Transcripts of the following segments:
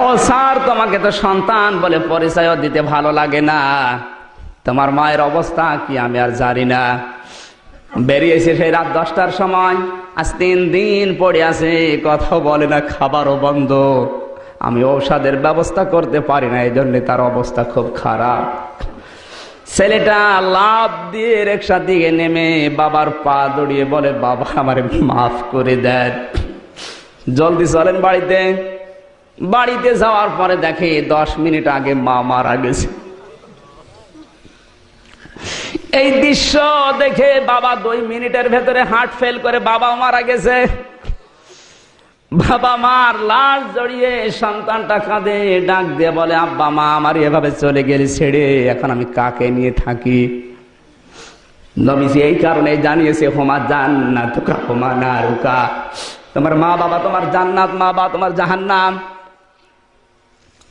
ও sir, তোমাকে তো সন্তান বলে পরিচয় দিতে ভালো লাগে না। তোমার মায়ের অবস্থা কি আমি আর জানি না। বেরিয়েছে সেই রাত দশটার সময়। আজ তিন দিন পড়ে আছে, কথা বলে না, খাবারও বন্ধ। আমি ঔষধের ব্যবস্থা করতে পারি না এই জন্য তার অবস্থা খুব খারাপ। ছেলেটা লাভ দিয়ে রিক্সা দিকে নেমে বাবার পা দড়িয়ে বলে, বাবা, আমার মাফ করে দেন। জলদি চলেন বাড়িতে। বাড়িতে যাওয়ার পরে দেখে দশ মিনিট আগে মা মারা গেছে। এই দৃশ্য দেখে বাবা দুই মিনিটের ভেতরে হার্ট ফেল করে বাবা মারা গেছে। বাবা মার লাশ জড়িয়ে সন্তানটা কাঁদে, ডাক দিয়ে বলে, আব্বা মা, আমার এভাবে চলে গেলে ছেড়ে, এখন আমি কাকে নিয়ে থাকি? নবীজি এই কারণে জানিয়েছে, হোমা জান্নাত হোমা নারুকা। তোমার মা বাবা তোমার জান্নাত মা বাবা তোমার জাহান্নাম।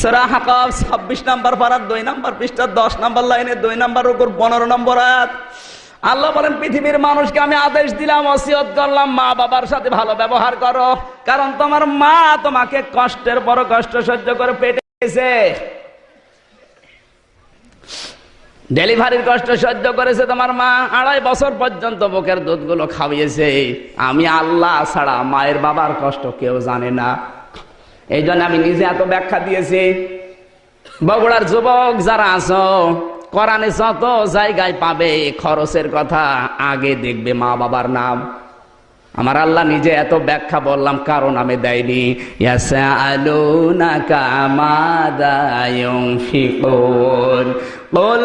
সূরা 26 নম্বর পারার 2 নম্বর পৃষ্ঠা 10 নম্বর লাইনে 2 নম্বর উপর 15 নম্বর আয়াত। আল্লাহ বলেন, পৃথিবীর মানুষকে আমি আদেশ দিলাম, ওসিয়ত করলাম, মা বাবার সাথে ভালো ব্যবহার করো। কারণ তোমার মা তোমাকে কষ্টের পর কষ্ট সহ্য করে পেটে গেছে। ডেলিভারির কষ্ট সহ্য করেছে তোমার মা, আড়াই বছর পর্যন্ত বুকের দুধগুলো খাওয়িয়েছে আমি আল্লাহ ছাড়া মায়ের বাবার কষ্ট কেউ জানে না। এই জন্য আমি নিজে এত ব্যাখ্যা দিয়েছি। বগুড়ার যুবক যারা আছো, কোরআনে যত জায়গায় পাবে খরচের কথা আগে দেখবে মা বাবার নাম। আমার আল্লাহ নিজে এত ব্যাখ্যা বললাম, কারণ আমি দেয়নি। ইয়াসআলুনাকা মাযা ইউনফিকুন। قل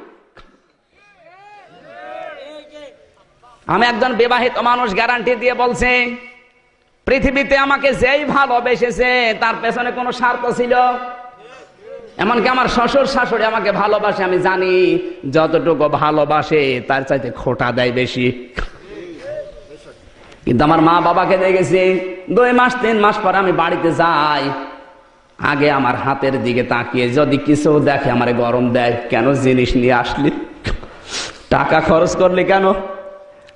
আমি একজন বিবাহিত মানুষ গ্যারান্টি দিয়ে বলছে, পৃথিবীতে আমাকে যেই ভালোবেসেছে, তার পেছনে কোনো স্বার্থ ছিল? এমনকি আমার শ্বশুর শাশুড়ি আমাকে ভালোবাসে, আমি জানি যতটুকু ভালোবাসে, তার চাইতে খোটা দেয় বেশি। কিন্তু আমার মা বাবাকে দেখেছি, দুই মাস, তিন মাস পরে আমি বাড়িতে যাই, আগে আমার হাতের দিকে তাকিয়ে, যদি কিছু দেখে, আমার গরম দেয়, কেন জিনিস নিয়ে আসলি? টাকা খরচ করলি কেন?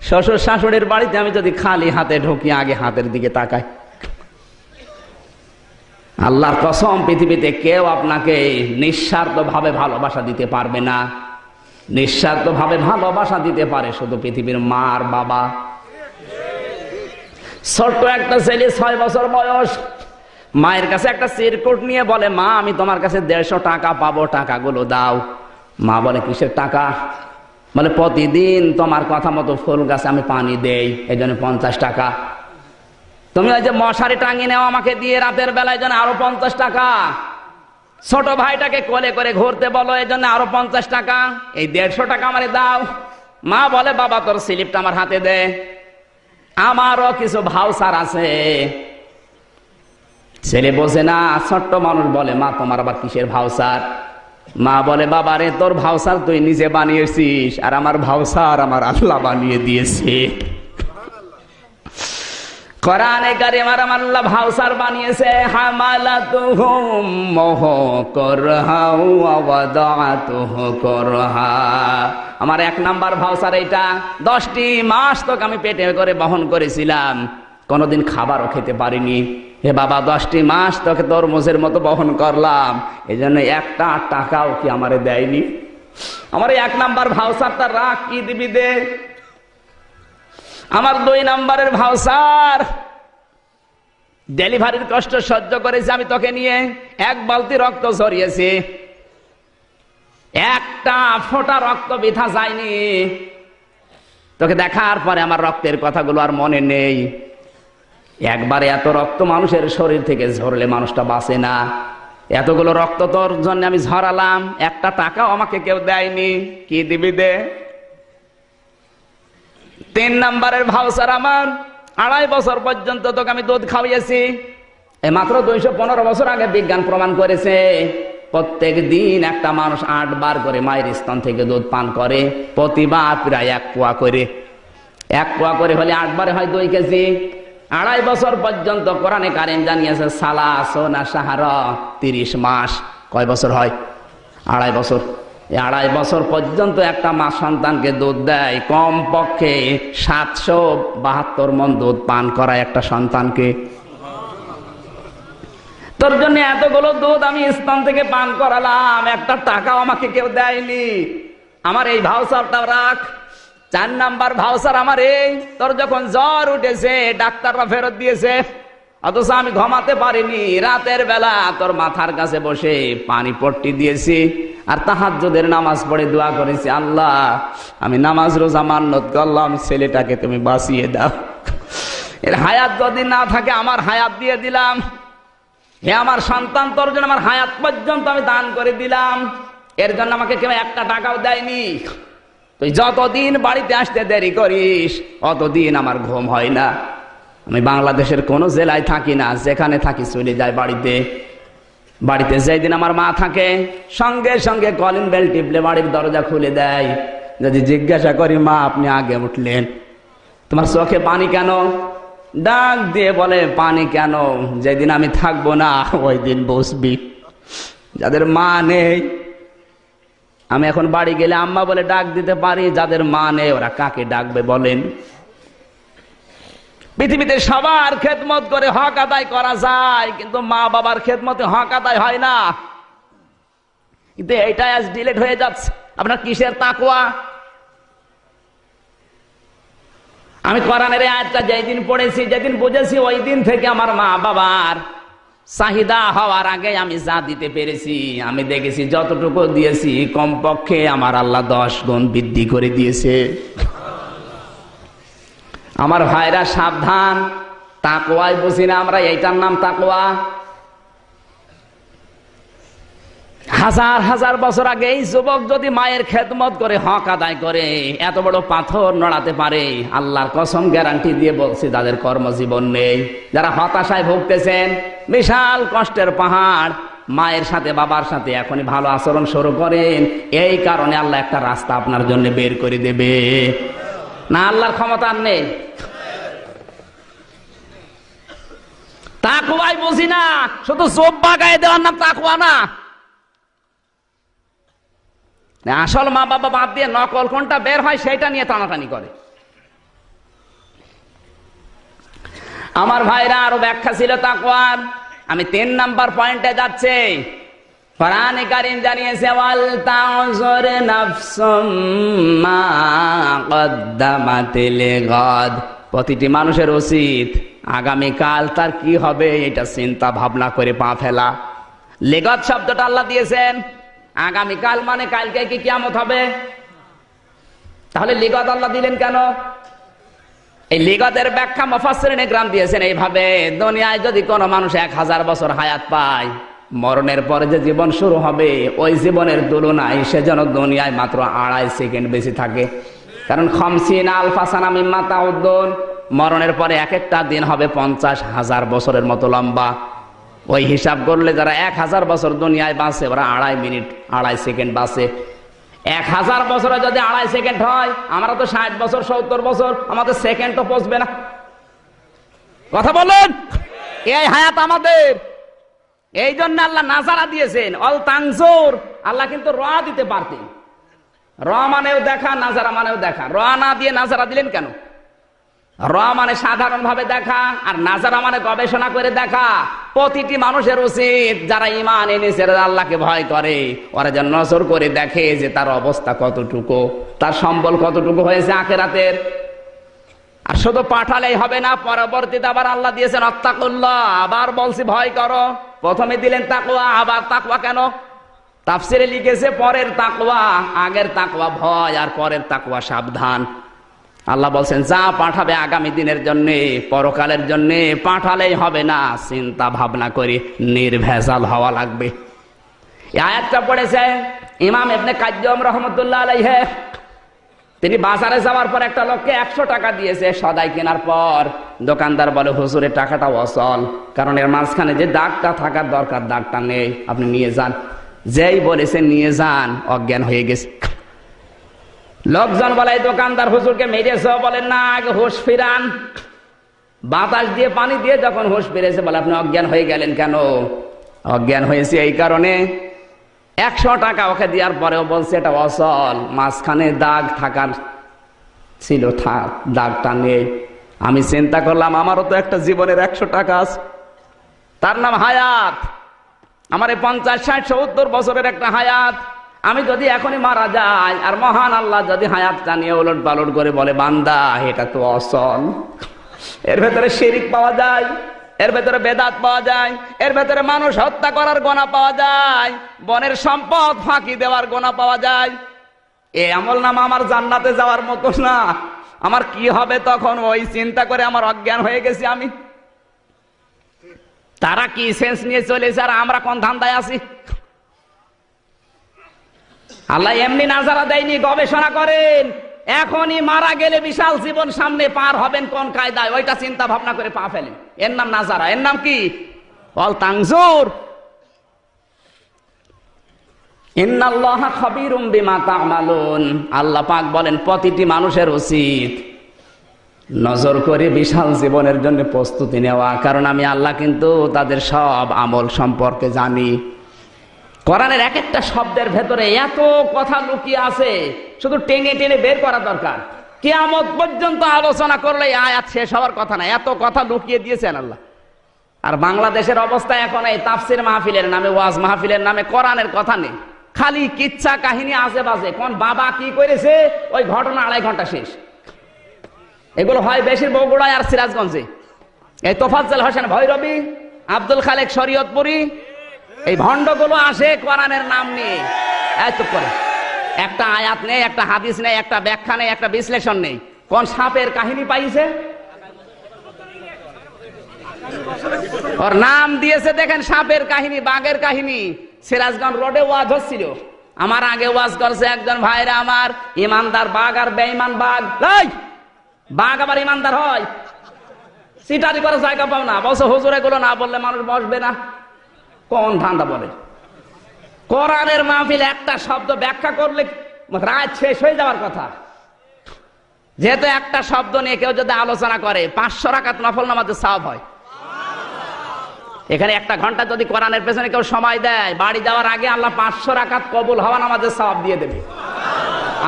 শ্বশুর শাশুড়ির বাড়িতে আমি যদি খালি হাতে ঢুকি, আগে হাতের দিকে তাকাই। আল্লাহর কসম, পৃথিবীতে কেউ আপনাকে নিঃস্বার্থ ভাবে ভালোবাসা দিতে পারবে না। নিঃস্বার্থ ভাবে ভালোবাসা দিতে পারে শুধু পৃথিবীর মা আর বাবা। ছোট্ট একটা ছেলে, ছয় বছর বয়স। মায়ের কাছে একটা চিরকুট নিয়ে বলে, মা, আমি তোমার কাছে দেড়শো টাকা পাবো, টাকাগুলো দাও। মা বলে, কিসের টাকা? বলে, প্রতিদিন তোমার কথা মতো ফুল গাছে আমি পানি দেই এই জন্য পঞ্চাশ টাকা। তুমি ওই যে মশারি টাঙিয়ে নেও আমাকে দিয়ে, রাতের বেলায় জন্য আরও পঞ্চাশ টাকা। ছোট ভাইটাকে কোলে করে ঘুরতে বলো এই জন্য আরও পঞ্চাশ টাকা। এই দেড়শো টাকা আমারে দাও। মা বলে, বাবা, তোর স্লিপটা আমার হাতে দে। আমারও কিছু ভাউসার আছে। ছেলে বোঝে না, ছোট্ট মানুষ বলে, মা, তোমার আবার কিসের ভাউসার মা বলে বাবা রে তোর ভাউসার তুই নিজে বানিয়েছিস আর আমার ভাউসার আমার আল্লাহ বানিয়ে দিয়েছে। আমার বানিয়েছে মোহ করহা আমার এক নাম্বার ভাউসার এইটা, দশটি মাস তোকে আমি পেটে করে বহন করেছিলাম। কোনোদিন খাবারও খেতে পারিনি। হে বাবা, দশটি মাস তোকে তরমুজের মতো বহন করলাম। এই জন্য একটা টাকাও কি আমারে দেয়নি? আমার এক নাম্বার ভাউসারটা রাখ, কি দিবি দে? আমার দুই নাম্বারের ভাউসার ডেলিভারির কষ্ট সহ্য করেছি আমি তোকে নিয়ে। এক বালতি রক্ত ঝরিয়েছি। একটা ফোঁটা রক্ত বিথা যায়নি। তোকে দেখার পরে আমার রক্তের কথাগুলো আর মনে নেই। একবারে এত রক্ত মানুষের শরীর থেকে ঝরলে মানুষটা বাঁচে না। এতগুলো রক্ত তোর জন্য আমি ঝরালাম, একটা টাকাও আমাকে কেউ দেয়নি। কি দিবি দে? তিন নাম্বারের ভাউসার আমার, আড়াই বছর পর্যন্ত তোকে আমি দুধ খাওয়াইছি মাত্র দুইশো পনেরো বছর আগে বিজ্ঞান প্রমাণ করেছে, প্রত্যেক দিন একটা মানুষ আট বার করে মায়ের স্তন থেকে দুধ পান করে, প্রতিবার প্রায় এক পোয়া করে। এক পোয়া করে হলে আটবারে হয় দুই কেজি। আড়াই বছর পর্যন্ত কোরআনে কারেন জানিয়েছে, সালা, সোনা, সাহারা, তিরিশ মাস। কয় বছর হয়? আড়াই বছর। এই আড়াই বছর পর্যন্ত একটা মা সন্তানকে দুধ দেয় কম পক্ষে সাতশো বাহাত্তর মন দুধ পান করায় একটা সন্তানকে। তোর জন্য এতগুলো দুধ আমি স্তন থেকে পান করালাম, একটা টাকাও আমাকে কেউ দেয়নি। আমার এই ভাউসারটা রাখ। চার নাম্বার ভাউসার আমার এই। তোর যখন জ্বর উঠেছে, ডাক্তাররা ফেরত দিয়েছে। অথচ আমি ঘুমাতে পারিনি। রাতের বেলা তোর মাথার কাছে বসে পানি পট্টি দিয়েছি আর তাহাজ্জুদের নামাজ পড়ে দোয়া করেছি, আল্লাহ, আমি নামাজ রোজা মান্নত করলাম, ছেলেটাকে তুমি বাঁচিয়ে দাও। এর হায়াত যদি না থাকে, আমার হায়াত দিয়ে দিলাম। হে আমার সন্তান, তোর জন্য আমার হায়াত পর্যন্ত আমি দান করে দিলাম। এর জন্য আমাকে কেউ একটা টাকাও দেয়নি। তুই যতদিন বাড়িতে আসতে দেরি করিস, অতদিন আমার ঘুম হয় না। আমি বাংলাদেশের কোনো জেলায় থাকি না, যেখানে থাকি চলে যায় বাড়িতে। বাড়িতে যেদিন আমার মা থাকে, সঙ্গে সঙ্গে কলিং বেল টিপলে বাড়ির দরজা খুলে দেয়। যদি জিজ্ঞাসা করি, মা, আপনি আগে উঠলেন? তোমার চোখে পানি কেন? ডাক দিয়ে বলে, পানি কেন? যেদিন আমি থাকব না, ওই দিন বসবি। যাদের মা নেই আমি এখন বাড়ি গেলে আম্মা বলে ডাক দিতে পারি, যাদের মা নেই ওরা কাকে ডাকবে বলেন? পৃথিবীতে সবার খেদমত করে হক আদায় করা যায়, কিন্তু মা বাবার খেদমতে হক আদায় হয় না। কিন্তু এইটাই আজ ডিলেট হয়ে যাচ্ছে। আপনার কিসের তাকুয়া আমি কোরআনের আয়াতটা যেদিন পড়েছি, যেদিন বুঝেছি, ওই দিন থেকে আমার মা বাবার চাহিদা হওয়ার আগে আমি যা দিতে পেরেছি, আমি দেখেছি যতটুকু দিয়েছি, কমপক্ষে আমার আল্লাহ দশ গুণ বৃদ্ধি করে দিয়েছে। আমার ভাইরা সাবধান তাকোয়াই বুঝি না আমরা, এইটার নাম তাকোয়া হাজার হাজার বছর আগে এই যুবক যদি মায়ের খেদমত করে, হক আদায় করে, এত বড় পাথর নড়াতে পারে, আল্লাহর কসম গ্যারান্টি দিয়ে বলছি, তাদের কর্মজীবন নেই। যারা হতাশায় ভুগতেছেন বিশাল কষ্টের পাহাড়। মায়ের সাথে, বাবার সাথে এখনই ভালো আচরণ শুরু করেন। এই কারণে আল্লাহ একটা রাস্তা আপনার জন্য বের করে দেবে। না, আল্লাহর ক্ষমতা নেই। তাকুয়াই বুঝি না, শুধু জোব্বা গায়ে দেওয়ার নাম তাকুয়া না। আসল মা বাবা বাদ দিয়ে নকল কোনটা বের হয় সেটা নিয়ে টানাটানি করে। আমার ভাইরা আরও ব্যাখ্যা ছিল তাকওয়ার। আমি তিন নাম্বার পয়েন্টে যাচ্ছে। কোরআনে কারিম জানিয়েছে, ওয়াল তাউজুর নাফসুম মা কদ্দামাত লিগাদ প্রতিটি মানুষের উচিত আগামী কাল তার কি হবে এটা চিন্তা ভাবনা করে পা ফেলা। লেগত শব্দটা আল্লাহ দিয়েছেন, আগামীকাল মানে কালকে কি কিয়ামত হবে? তাহলে লিগত আল্লাহ দিলেন কেন? এই লিগতের ব্যাখ্যা মফাসরিনে গ্রাম দিয়েছেন এইভাবে, দুনিয়ায় যদি কোনো মানুষ এক হাজার বছর হায়াত পায়, মরণের পরে যে জীবন শুরু হবে, ওই জীবনের তুলনায় সে যেন দুনিয়ায় মাত্র আড়াই সেকেন্ড বেশি থাকে। কারণ খমসিন আলফাসানা মিম্মা তাউদ্দুন, মরণের পরে এক একটা দিন হবে পঞ্চাশ হাজার বছরের মতো লম্বা। ওই হিসাব করলে যারা এক হাজার বছর দুনিয়ায় বাঁচে, ওরা আড়াই মিনিট, আড়াই সেকেন্ড বাঁচে। এক হাজার বছরে যদি আড়াই সেকেন্ড হয়, আমরা তো ষাট বছর, সত্তর বছর, আমাদের সেকেন্ড তো পচবে না। কথা বলেন? এই হায়াত আমাদের। এই জন্য আল্লাহ নাজারা দিয়েছেন, অল তাংজোর আল্লাহ কিন্তু র দিতে পারতেন। র মানেও দেখা, নাজারা মানেও দেখা। র না দিয়ে নাজারা দিলেন কেন? র মানে সাধারণ ভাবে দেখা, আর নাজারা মানে গবেষণা করে দেখা। প্রতিটি মানুষের উচিত যারা ইমান এনেছে আল্লাহকে ভয় করে। ওরা যেন নজর করে দেখে যে তার অবস্থা কতটুকু, তার সম্বল কতটুকু হয়েছে আখেরাতের। আর শুধু পাঠালেই হবে না, পরবর্তীতে আবার আল্লাহ দিয়েছেন, অত্তাকুল্লাহ, আবার বলছি ভয় করো। প্রথমে দিলেন তাকুয়া আবার তাকুয়া কেন? তাফসিরে লিখেছে, পরের তাকুয়া আগের তাকুয়া ভয়, আর পরের তাকুয়া সাবধান। আল্লাহ বলছেন, যা পাঠাবে আগামী দিনের জন্য, পরকালের জন্য, পাঠালেই হবে না। চিন্তা ভাবনা করে, নির্ভেজাল হওয়া লাগবে। আয়াতটা পড়েছে ইমাম এমনি কাজ্যম রহমতুল্লাহ আলাইহে। তিনি বাজারে যাওয়ার পর একটা লোককে একশো টাকা দিয়েছে সদাই কেনার পর। দোকানদার বলে হুজুরের টাকাটা অসল কারণ এর মাঝখানে যে দাগটা থাকার দরকার, দাগটা নেই। আপনি নিয়ে যান। যেই বলেছে, নিয়ে যান। অজ্ঞান হয়ে গেছে। লোকজন বলে দোকানদার হুজুরকে মেরেছ? বলেন, না, আগে হুশ ফিরান। বাতাস দিয়ে, পানি দিয়ে যখন হুশ ফিরেছে, বলে, আপনি অজ্ঞান হয়ে গেলেন কেন? অজ্ঞান হয়েছে এই কারণে একশো টাকা ওকে দেওয়ার পরেও বলছে, এটা অসল, মাঝখানে দাগ থাকার ছিল দাগটা নেই। আমি চিন্তা করলাম, আমারও তো একটা জীবনের একশো টাকা আছে। তার নাম হায়াত। আমার এই পঞ্চাশ, ষাট, সত্তর বছরের একটা হায়াত। আমি যদি এখনই মারা যাই, আর মহান আল্লাহ যদি হায়াতটা নিয়ে ওলট পালট করে বলে, বান্দা, এটা তো অসল। এর ভেতরে শিরিক পাওয়া যায়, এর ভেতরে বেদাত পাওয়া যায়, এর ভেতরে মানুষ হত্যা করার গোনা পাওয়া যায়, বনের সম্পদ ফাঁকি দেওয়ার গোনা পাওয়া যায়। এ আমল নাম আমার জান্নাতে যাওয়ার মতো না। আমার কি হবে তখন? ওই চিন্তা করে আমার অজ্ঞান হয়ে গেছি আমি। তারা কি সেন্স নিয়ে চলেছে আর আমরা কোন ধান্দায় আছি? আল্লাহ এমনি নাজারা দেয়নি, গবেষণা করেন। এখনই মারা গেলে বিশাল জীবন সামনে পার হবেন কোন কায়দায়? ওইটা চিন্তা ভাবনা করে পা ফেলেন। এর নাম নাজারা। এর নাম কি? অল তাংজুর। আল্লাহ পাক বলেন, প্রতিটি মানুষের উচিত নজর করে বিশাল জীবনের জন্য প্রস্তুতি নেওয়া। কারণ আমি আল্লাহ কিন্তু তাদের সব আমল সম্পর্কে জানি। কোরআনের এক একটা শব্দের ভেতরে এত কথা লুকিয়ে আছে, শুধু টেনে টেনে বের করা দরকার। কেয়ামত পর্যন্ত আলোচনা করলে আয়াত শেষ হওয়ার কথা না, এত কথা লুকিয়ে দিয়েছেন আল্লাহ। আর বাংলাদেশের অবস্থা এখন এই তাফসির মাহফিলের নামে, ওয়াজ মাহফিলের নামে কোরআনের কথা নেই। খালি কিচ্ছা কাহিনী বাজে, কোন বাবা কি করেছে, ওই ঘটনা আড়াই ঘণ্টা শেষ। এগুলো হয় বেশির বগুড়ায় আর সিরাজগঞ্জে। এই তোফাজ্জল হোসেন ভৈরবী, আব্দুল খালেক শরীয়তপুরি এই ভণ্ডগুলো আসে কোরআনের নাম নিয়ে। এত করে। একটা আয়াত নেই, একটা হাদিস নেই, একটা ব্যাখ্যা নেই, একটা বিশ্লেষণ নেই। কোন সাপের কাহিনী পাইছে? ওর নাম দিয়েছে দেখেন, সাপের কাহিনী, বাঘের কাহিনী। সিরাজগঞ্জ রোডে ওয়াজ হচ্ছিল। আমার আগে ওয়াজ করছে একজন ভাইরা আমার, ইমানদার বাঘ আর বেঈমান বাঘ। বাঘ আবার ইমানদার হয়। সিটারি করে জায়গা পাও না। বলছে, হুজুরগুলো না বললে মানুষ বসবে না। কোন ধান্দা বলে? কোরআনের মাহফিল একটা শব্দ ব্যাখ্যা করলে রাত শেষ হয়ে যাওয়ার কথা। যেহেতু একটা শব্দ নিয়ে কেউ যদি আলোচনা করে, পাঁচশো রাকাত নফল নামাজে সাব হয়। এখানে একটা ঘণ্টা যদি কোরআনের পেছনে কেউ সময় দেয়, বাড়ি যাওয়ার আগে আল্লাহ পাঁচশো রাকাত কবুল হওয়া নামাজের সব দিয়ে দেবে।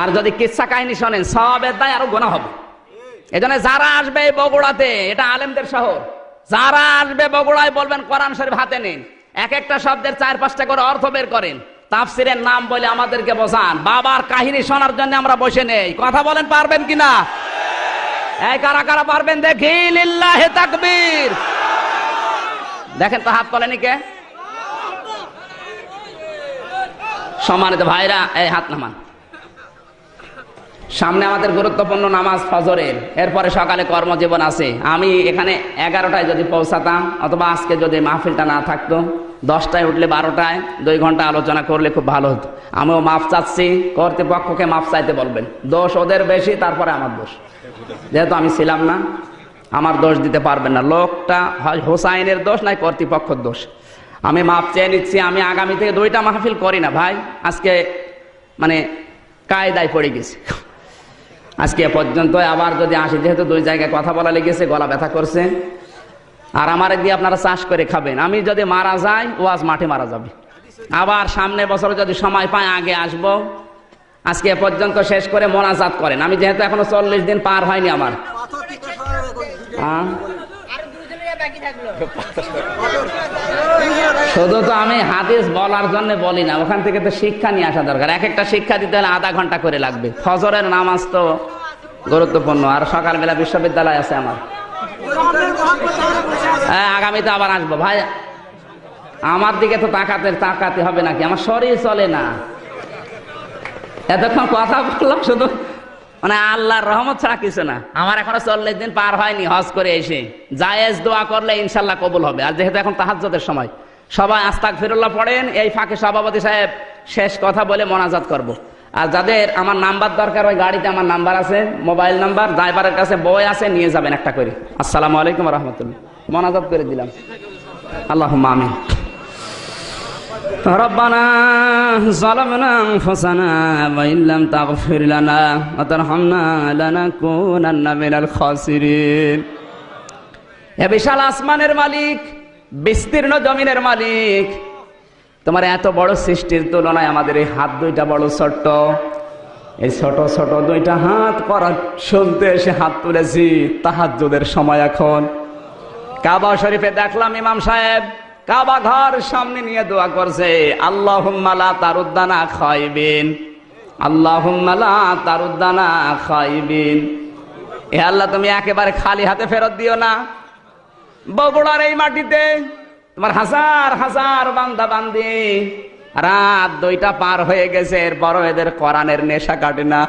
আর যদি কিচ্ছা কাহিনী শোনেন সবের দায় আরও গোনা হবে। এজন্য যারা আসবে বগুড়াতে, এটা আলেমদের শহর, যারা আসবে বগুড়ায় বলবেন কোরআন শরীফ হাতে নিন। এক একটা শব্দের চার পাঁচটা করে অর্থ বের করেন। তাফসিরের নাম বলে আমাদেরকে বোঝান। বাবার কাহিনী শোনার জন্য আমরা বসে নেই। কথা বলেন, পারবেন কিনা কারা কারা পারবেন দেখি তাকবীর। দেখেন তো হাত তোলেনি কে? সম্মানিত ভাইরা, এই হাত নামান। সামনে আমাদের গুরুত্বপূর্ণ নামাজ ফজরের, এরপরে সকালে কর্মজীবন আছে। আমি এখানে এগারোটায় যদি পৌঁছাতাম, অথবা আজকে যদি মাহফিলটা না থাকতো, দশটায় উঠলে বারোটায়, দুই ঘণ্টা আলোচনা করলে খুব ভালো হতো। আমিও মাফ চাচ্ছি, কর্তৃপক্ষকে মাফ চাইতে বলবেন। দোষ ওদের বেশি, তারপরে আমার দোষ। যেহেতু আমি ছিলাম না, আমার দোষ দিতে পারবেন না। লোকটা হয় হোসাইনের দোষ, নাই কর্তৃপক্ষের দোষ। আমি মাপ চেয়ে নিচ্ছি, আমি আগামী থেকে দুইটা মাহফিল করি না ভাই। আজকে মানে কায়দায় পড়ে গেছি। আজকে এ পর্যন্ত আবার যদি আসি যেহেতু দুই জায়গায় কথা বলা লেগেছে গলা ব্যথা করছে। আর আমার দিয়ে আপনারা চাষ করে খাবেন। আমি যদি মারা যাই ওয়াজ মাঠে মারা যাবে। আবার সামনে বছর যদি সময় পাই আগে আসব। আজকে এ পর্যন্ত শেষ করে মোনাজাত করেন। আমি যেহেতু এখনও চল্লিশ দিন পার হয়নি আমার। আহ? শুধু তো আমি হাদিস বলার জন্য বলি না, ওখান থেকে তো শিক্ষা নিয়ে আসা দরকার। এক একটা শিক্ষা দিতে হলে আধা ঘণ্টা করে লাগবে। ফজরের নামাজ তো গুরুত্বপূর্ণ, আর সকালবেলা বিশ্ববিদ্যালয় আছে আমার। হ্যাঁ আগামীতে আবার আসব। ভাই, আমার দিকে তো তাকাতে তাকাতে হবে নাকি? আমার শরীর চলে না। এতক্ষণ কথা বললাম শুধু মানে আল্লাহর রহমত ছাড়া কিছু না। আমার এখনও চল্লিশ দিন পার হয়নি হজ করে এসে। জায়েজ দোয়া করলে ইনশাল্লাহ কবুল হবে। আর যেহেতু এখন তাহাজ্জতের সময়, সবাই আস্তাক ফিরুল্লাহ পড়েন, এই ফাঁকে সভাপতি সাহেব শেষ কথা বলে মোনাজাত করব। আর যাদের আমার নাম্বার দরকার, ওই গাড়িতে আমার নাম্বার আছে, মোবাইল নাম্বার, ড্রাইভারের কাছে বই আছে, নিয়ে যাবেন একটা করে। আসসালামু আলাইকুম রহমতুল্লাহ। মোনাজাত করে দিলাম। আল্লাহ আমিন। ربنا ظلمنا انفسنا وان لم تغفر لنا وترحمنا لنكونن من الخاسرين হে বিশাল আসমানের মালিক বিস্তীর্ণ জমিনের মালিক তোমার এত বড় সৃষ্টির তুলনায় আমাদের এই হাত দুইটা বড় ছোট্ট এই ছোট ছোট দুইটা হাত করার শুনতে এসে হাত তুলেছি তাহাজ্জুদের সময় এখন কাবা শরীফে দেখলাম ইমাম সাহেব কাবা ঘর সামনে নিয়ে দোয়া করছে আল্লাহ তারুদ্দানা খাইবিন আল্লাহ তারুদ্দানা খাইবিন এ আল্লাহ, তুমি একেবারে খালি হাতে ফেরত দিও না। বগুড়ার এই মাটিতে তোমার হাজার হাজার বান্দা বান্দি। রাত দুইটা পার হয়ে গেছে এরপরও এদের কোরআনের নেশা কাটে না।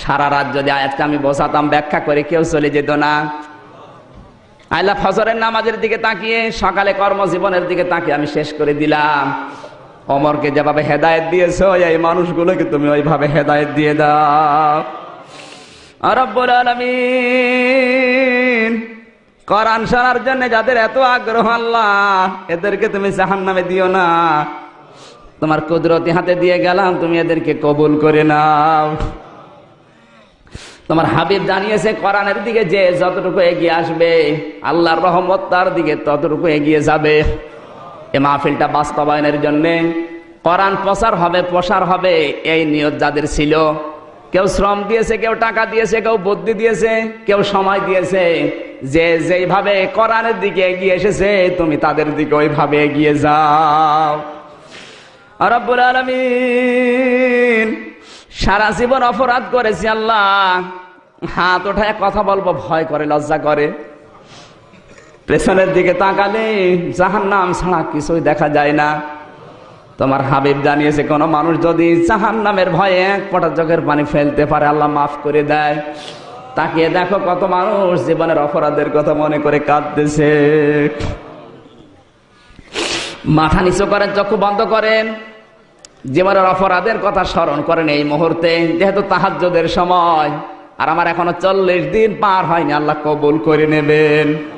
সারা রাত যদি আয়াতকে আমি বসাতাম ব্যাখ্যা করে কেউ চলে যেত না। আল্লাহ ফজরের নামাজের দিকে তাকিয়ে, সকালে কর্মজীবনের দিকে তাকিয়ে আমি শেষ করে দিলাম। অমরকে যেভাবে হেদায়ত দিয়েছ, এই মানুষগুলোকে তুমি ওইভাবে হেদায়েত দিয়ে দাও। রব্বুল আলামিন, কোরআন শোনার জন্য যাদের এত আগ্রহ, আল্লাহ, এদেরকে তুমি জাহান নামে দিও না। তোমার কুদরতি হাতে দিয়ে গেলাম, তুমি এদেরকে কবুল করে নাও। তোমার হাবিব জানিয়েছে, কোরআনের দিকে যে যতটুকু এগিয়ে আসবে, আল্লাহর রহমত তার দিকে ততটুকু এগিয়ে যাবে। এ মাহফিলটা বাস্তবায়নের জন্যে কোরআন প্রচার হবে, প্রসার হবে, এই নিয়ত যাদের ছিল। কেউ শ্রম দিয়েছে, কেউ টাকা দিয়েছে, কেউ বুদ্ধি দিয়েছে, কেউ সময় দিয়েছে। যে যেইভাবে কোরআনের দিকে এগিয়ে এসেছে, তুমি তাদের দিকে ওইভাবে এগিয়ে যাও। রব্বুল আলমিন। সারা জীবন অপরাধ করেছি আল্লাহ। হাত ওঠায় কথা বলব, ভয় করে, লজ্জা করে। পেছনের দিকে তাকালে জাহান নাম ছাড়া কিছুই দেখা যায় না। তোমার হাবিব জানিয়েছে, কোন মানুষ যদি জাহান নামের ভয়ে এক পটা চোখের পানি ফেলতে পারে, আল্লাহ মাফ করে দেয়। তাকিয়ে দেখো কত মানুষ জীবনের অপরাধের কথা মনে করে কাঁদতেছে। মাথা নিচু করেন, চক্ষু বন্ধ করেন। জীবনের অপরাধের কথা স্মরণ করেন এই মুহূর্তে, যেহেতু তাহাজ্যদের সময়। আর আমার এখনও চল্লিশ দিন পার হয়নি, আল্লাহ কবুল করে নেবেন।